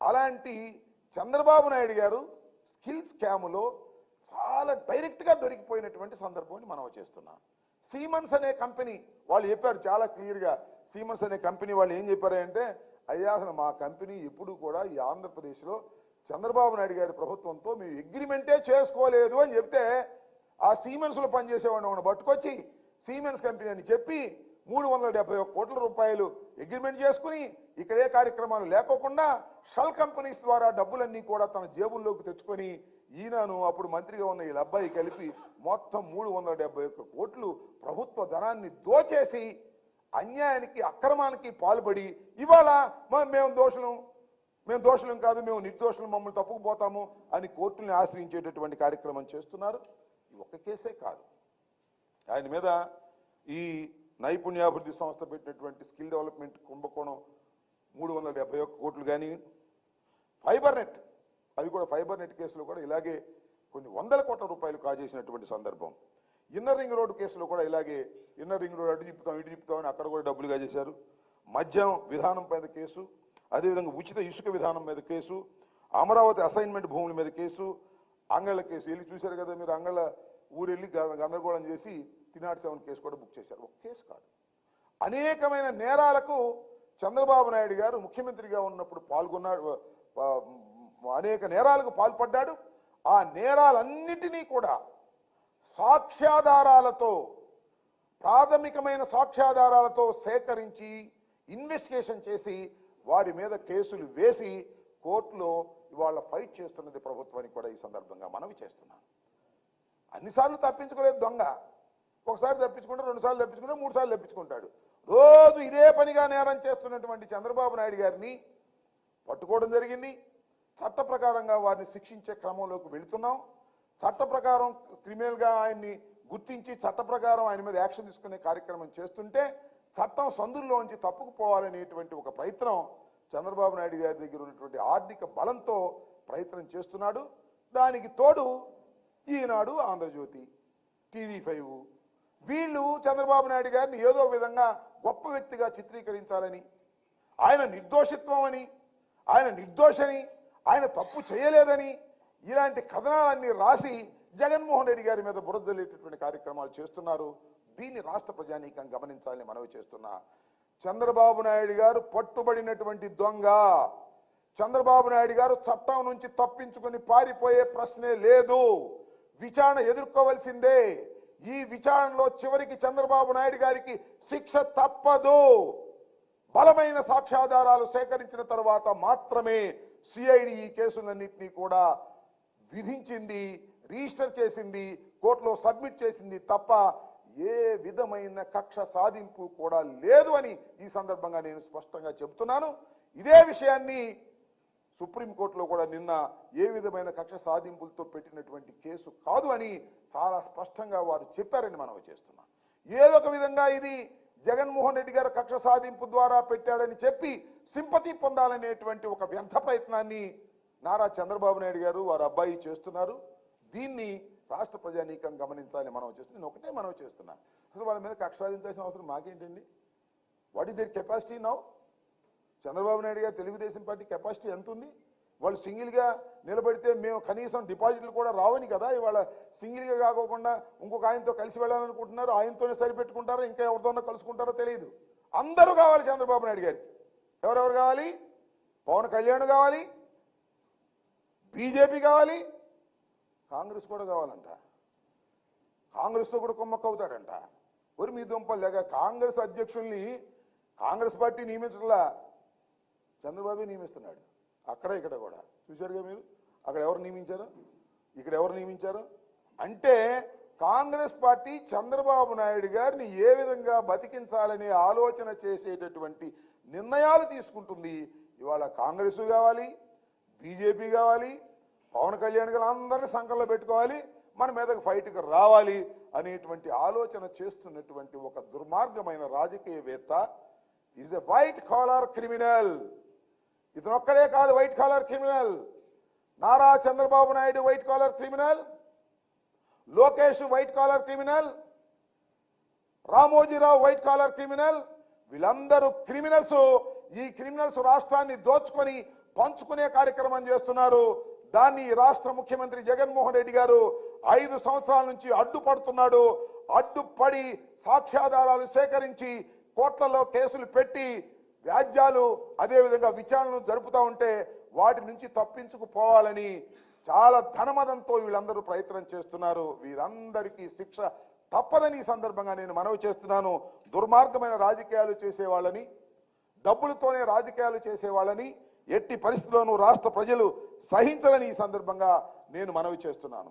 అలాంటి చంద్రబాబు నాయుడు గారు స్కిల్ స్కాములో చాలా డైరెక్ట్గా దొరికిపోయినటువంటి సందర్భాన్ని మనం చేస్తున్నాం. సీమన్స్ అనే కంపెనీ వాళ్ళు చెప్పారు చాలా క్లియర్గా సీమన్స్ అనే కంపెనీ వాళ్ళు ఏం చెప్పారంటే అయ్యా అసలు మా కంపెనీ ఎప్పుడు కూడా ఈ ఆంధ్రప్రదేశ్లో చంద్రబాబు నాయుడు గారి ప్రభుత్వంతో మేము అగ్రిమెంటే చేసుకోలేదు అని చెప్తే ఆ సీమెన్స్లో పనిచేసేవాడిని ఒకడు పట్టుకొచ్చి సీమెన్స్ కంపెనీ అని చెప్పి మూడు వందల డెబ్బై ఒక్క కోట్ల రూపాయలు అగ్రిమెంట్ చేసుకుని ఇక్కడే కార్యక్రమాలు లేకోకుండా షల్ కంపెనీస్ ద్వారా డబ్బులన్నీ కూడా తన జేబుల్లోకి తెచ్చుకొని ఈయనను అప్పుడు మంత్రిగా ఉన్న వీళ్ళ అబ్బాయి కలిపి మొత్తం మూడు వందల డెబ్బై ఒక్క కోట్లు ప్రభుత్వ ధనాన్ని దోచేసి అన్యాయానికి అక్రమానికి పాల్పడి ఇవాళ మేము దోషులం మేము దోషులం కాదు మేము నిర్దోషులు మమ్మల్ని తప్పుకుపోతాము అని కోర్టుల్ని ఆశ్రయించేటటువంటి కార్యక్రమం చేస్తున్నారు. ఒక్క కేసే కాదు. ఆయన మీద ఈ నైపుణ్యాభివృద్ధి సంస్థ పెట్టినటువంటి స్కిల్ డెవలప్మెంట్ కుంభకోణం మూడు వందల డెబ్బై ఒక్క కోట్లు కానీ ఫైబర్ నెట్ అది కూడా ఫైబర్ నెట్ కేసులో కూడా ఇలాగే కొన్ని వందల కోట్ల రూపాయలు కాజేసినటువంటి సందర్భం. ఇన్నర్ రింగ్ రోడ్డు కేసులో కూడా ఇలాగే ఇన్నర్ రింగ్ రోడ్ అటు తిప్పుతాం ఇటు తిప్పుతాం అక్కడ కూడా డబ్బులు కాజేశారు. మద్యం విధానం మీద కేసు అదేవిధంగా ఉచిత ఇసుక విధానం మీద కేసు అమరావతి అసైన్మెంట్ భూముల మీద కేసు అంగళ్ళ కేసు. వెళ్ళి చూశారు కదా మీరు అంగళ్ళ ఊరు వెళ్ళి గందరగోళం చేసి తినాటి సెవెన్ కేసు కూడా బుక్ చేశారు. ఒక కేసు కాదు. అనేకమైన నేరాలకు చంద్రబాబు నాయుడు గారు ముఖ్యమంత్రిగా ఉన్నప్పుడు పాల్గొన్నాడు అనేక నేరాలకు పాల్పడ్డాడు. ఆ నేరాలన్నిటినీ కూడా సాక్ష్యాధారాలతో ప్రాథమికమైన సాక్ష్యాధారాలతో సేకరించి ఇన్వెస్టిగేషన్ చేసి వారి మీద కేసులు వేసి కోర్టులో ఇవాళ ఫైట్ చేస్తున్నది ప్రభుత్వానికి కూడా ఈ సందర్భంగా మనవి చేస్తున్నాను. అన్నిసార్లు తప్పించుకోలేదు దొంగ. ఒకసారి తప్పించుకుంటే రెండు సార్లు తప్పించుకుంటే మూడు సార్లు తప్పించుకుంటాడు. రోజు ఇదే పనిగా నేరం చేస్తున్నటువంటి చంద్రబాబు నాయుడు గారిని పట్టుకోవడం జరిగింది. చట్ట ప్రకారంగా వారిని శిక్షించే క్రమంలోకి వెళుతున్నాం. చట్ట ప్రకారం క్రిమినల్గా ఆయన్ని గుర్తించి చట్ట ప్రకారం ఆయన మీద యాక్షన్ తీసుకునే కార్యక్రమం చేస్తుంటే చట్టం సందుల్లోంచి తప్పుకుపోవాలనేటువంటి ఒక ప్రయత్నం చంద్రబాబు నాయుడు గారి దగ్గర ఉన్నటువంటి ఆర్థిక బలంతో ప్రయత్నం చేస్తున్నాడు. దానికి తోడు ఈనాడు ఆంధ్రజ్యోతి టీవీ ఫైవ్ వీళ్ళు చంద్రబాబు నాయుడు గారిని ఏదో విధంగా గొప్ప వ్యక్తిగా చిత్రీకరించాలని ఆయన నిర్దోషిత్వం అని ఆయన నిర్దోషని ఆయన తప్పు చేయలేదని ఇలాంటి కథనాలన్నీ రాసి జగన్మోహన్ రెడ్డి గారి మీద బురదలేటటువంటి కార్యక్రమాలు చేస్తున్నారు. దీన్ని రాష్ట్ర ప్రజానీకం గమనించాలని మనవి చేస్తున్నా. చంద్రబాబు నాయుడు గారు పట్టుబడినటువంటి దొంగ. చంద్రబాబు నాయుడు గారు చట్టం నుంచి తప్పించుకుని పారిపోయే ప్రశ్నే లేదు. విచారణ ఎదుర్కోవలసిందే. ఈ విచారణలో చివరికి చంద్రబాబు నాయుడు గారికి శిక్ష తప్పదు. బలమైన సాక్ష్యాధారాలు సేకరించిన తర్వాత మాత్రమే సిఐడి ఈ కేసులన్నింటినీ కూడా విధించింది రిజిస్టర్ చేసింది కోర్టులో సబ్మిట్ చేసింది తప్ప ఏ విధమైన కక్ష సాధింపు కూడా లేదు అని ఈ సందర్భంగా నేను స్పష్టంగా చెబుతున్నాను. ఇదే విషయాన్ని సుప్రీంకోర్టులో కూడా నిన్న ఏ విధమైన కక్ష సాధింపులతో పెట్టినటువంటి కేసు కాదు అని చాలా స్పష్టంగా వారు చెప్పారని మనం చేస్తున్నాం. ఏదో ఒక విధంగా ఇది జగన్మోహన్ రెడ్డి గారు కక్ష సాధింపు ద్వారా పెట్టాడని చెప్పి సింపతి పొందాలనేటువంటి ఒక వ్యర్థ ప్రయత్నాన్ని నారా చంద్రబాబు నాయుడు గారు వారి అబ్బాయి చేస్తున్నారు. దీన్ని రాష్ట్ర ప్రజానీకం గమనించాలని మనం చేస్తుంది నేను ఒకటే మనం చేస్తున్నా. అసలు వాళ్ళ మీద కక్ష సాధించాల్సిన అవసరం మాకేంటండి? What is there capacity now Chandrababu Naidu garu Telugu Desam party capacity ఎంత ఉంది వాళ్ళు సింగిల్గా నిలబడితే మేము కనీసం డిపాజిట్లు కూడా రావని కదా? ఇవాళ సింగిల్గా కాకోకుండా ఇంకొక ఆయనతో కలిసి వెళ్ళాలనుకుంటున్నారు ఆయనతోనే సరిపెట్టుకుంటారో ఇంకా ఎవరితోనో కలుసుకుంటారో తెలియదు అందరూ కావాలి చంద్రబాబు నాయుడు గారికి. ఎవరెవరు కావాలి? పవన్ కళ్యాణ్ కావాలి? బీజేపీ కావాలి? కాంగ్రెస్ కూడా కావాలంట. కాంగ్రెస్తో కూడా కుమ్మక్క అవుతాడంట. ఒరి మీ దుంపలు లేక కాంగ్రెస్ అధ్యక్షుల్ని కాంగ్రెస్ పార్టీ నియమించట్లా? చంద్రబాబు నియమిస్తున్నాడు. అక్కడ ఇక్కడ కూడా. చూశారుగా మీరు? అక్కడ ఎవరు నియమించారు? ఇక్కడ ఎవరు నియమించారు? అంటే కాంగ్రెస్ పార్టీ చంద్రబాబు నాయుడు గారిని ఏ విధంగా బతికించాలనే ఆలోచన చేసేటటువంటి నిర్ణయాలు తీసుకుంటుంది. ఇవాళ కాంగ్రెస్ కావాలి బీజేపీ కావాలి పవన్ కళ్యాణ్ గారు అందరినీ సంకల్లో పెట్టుకోవాలి మన మీదకి ఫైట్కి రావాలి అనేటువంటి ఆలోచన చేస్తున్నటువంటి ఒక దుర్మార్గమైన రాజకీయవేత్త is a white collar criminal ఇతను ఒక్కడే కాదు white collar criminal. Nara Chandrababu Naidu white collar criminal. Lokesh white collar criminal. Ramoji Rao white collar criminal. వీళ్ళందరూ క్రిమినల్స్. ఈ క్రిమినల్స్ రాష్ట్రాన్ని దోచుకొని పంచుకునే కార్యక్రమం చేస్తున్నారు. దాన్ని రాష్ట్ర ముఖ్యమంత్రి జగన్మోహన్ రెడ్డి గారు ఐదు సంవత్సరాల నుంచి అడ్డుపడుతున్నాడు. అడ్డుపడి సాక్ష్యాధారాలు సేకరించి కోట్లలో కేసులు పెట్టి వ్యాజ్యాలు అదేవిధంగా విచారణలు జరుపుతూ ఉంటే వాటి నుంచి తప్పించుకుపోవాలని చాలా ధనమదంతో వీళ్ళందరూ ప్రయత్నం చేస్తున్నారు. వీరందరికీ శిక్ష తప్పదని ఈ సందర్భంగా నేను మనవి చేస్తున్నాను. దుర్మార్గమైన రాజకీయాలు చేసే వాళ్ళని డబ్బులతోనే రాజకీయాలు చేసే వాళ్ళని ఎట్టి పరిస్థితుల్లోనూ రాష్ట్ర ప్రజలు సహించరని ఈ సందర్భంగా నేను మనవి చేస్తున్నాను.